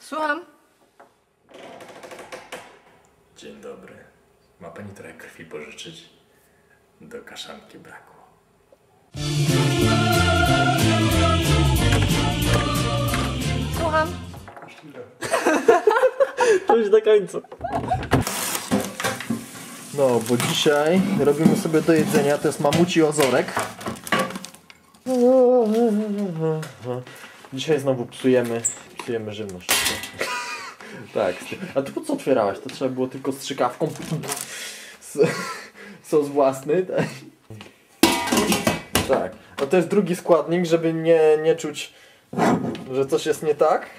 Słucham. Dzień dobry. Ma pani trochę krwi pożyczyć? Do kaszanki brakło. Słucham. Cześć do końca. No, bo dzisiaj robimy sobie do jedzenia, to jest mamuci ozorek. Dzisiaj znowu psujemy, psujemy żywność. Tak. A ty po co otwierałaś? To trzeba było tylko strzykawką. Sos własny. Tak. tak. A to jest drugi składnik, żeby nie, nie czuć, że coś jest nie tak.